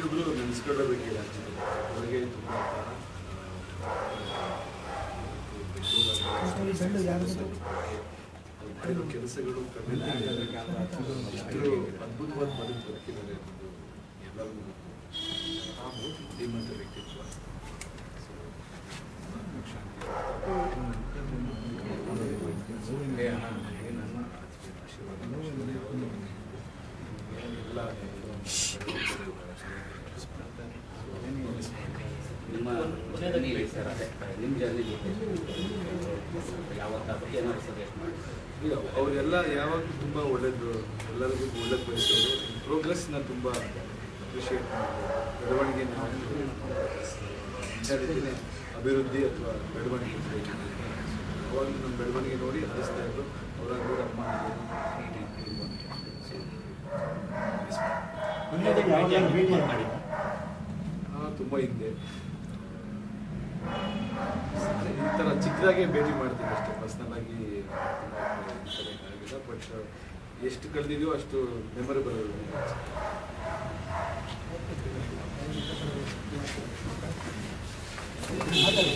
ಪ್ರತಿಯೊಬ್ಬರು ನೆನೆಸ್ಕೊಳ್ಳಬೇಕಿಲ್ಲ ಅವರಿಗೆ ತುಂಬ ಕೆಲಸಗಳು ಎಷ್ಟು ಅದ್ಭುತವಾದ ಬದುಕು ಬದುಕಿದ್ದಾರೆ ಅನ್ನೋದು ಎಲ್ಲರಿಗೂ. ಶ್ರೀಮಂತ ವ್ಯಕ್ತಿತ್ವ. ಎಲ್ಲ ನಿಮ್ಮ ನಿಮ್ಮ ಜರ್ನಿ ಅವರೆಲ್ಲ ಯಾವಾಗಲೂ ತುಂಬ ಒಳ್ಳೇದು, ಎಲ್ಲರಿಗೂ ಒಳ್ಳೇದು ಬಯಸೋರು ಪ್ರೋಗ್ರೆಸ್ನ ತುಂಬ ಅಪ್ರಿಷಿಯೇಟ್ ಮಾಡ್ತಾರೆ. ಅಭಿವೃದ್ಧಿ ಅಥವಾ ಬೆಳವಣಿಗೆ. ಅವಾಗ ನಮ್ಮ ಬೆಳವಣಿಗೆ ನೋಡಿ ಹರಿಸ್ತಾ ಇದ್ರು ಅವರಾಗೂ ನಮ್ಮ ಹಾಂ ತುಂಬ ಹಿಂದೆ. ಈ ಥರ ಚಿಕ್ಕದಾಗೆ ಭೇಟಿ ಮಾಡ್ತೀವಿ ಅಷ್ಟೇ. ಪರ್ಸ್ನಲ್ ಆಗಿ ಬಟ್ ಎಷ್ಟು ಕಳೆದಿದೆಯೋ ಅಷ್ಟು ಮೆಮೊರೇಬಲ್ ಮಾತಾಡಿ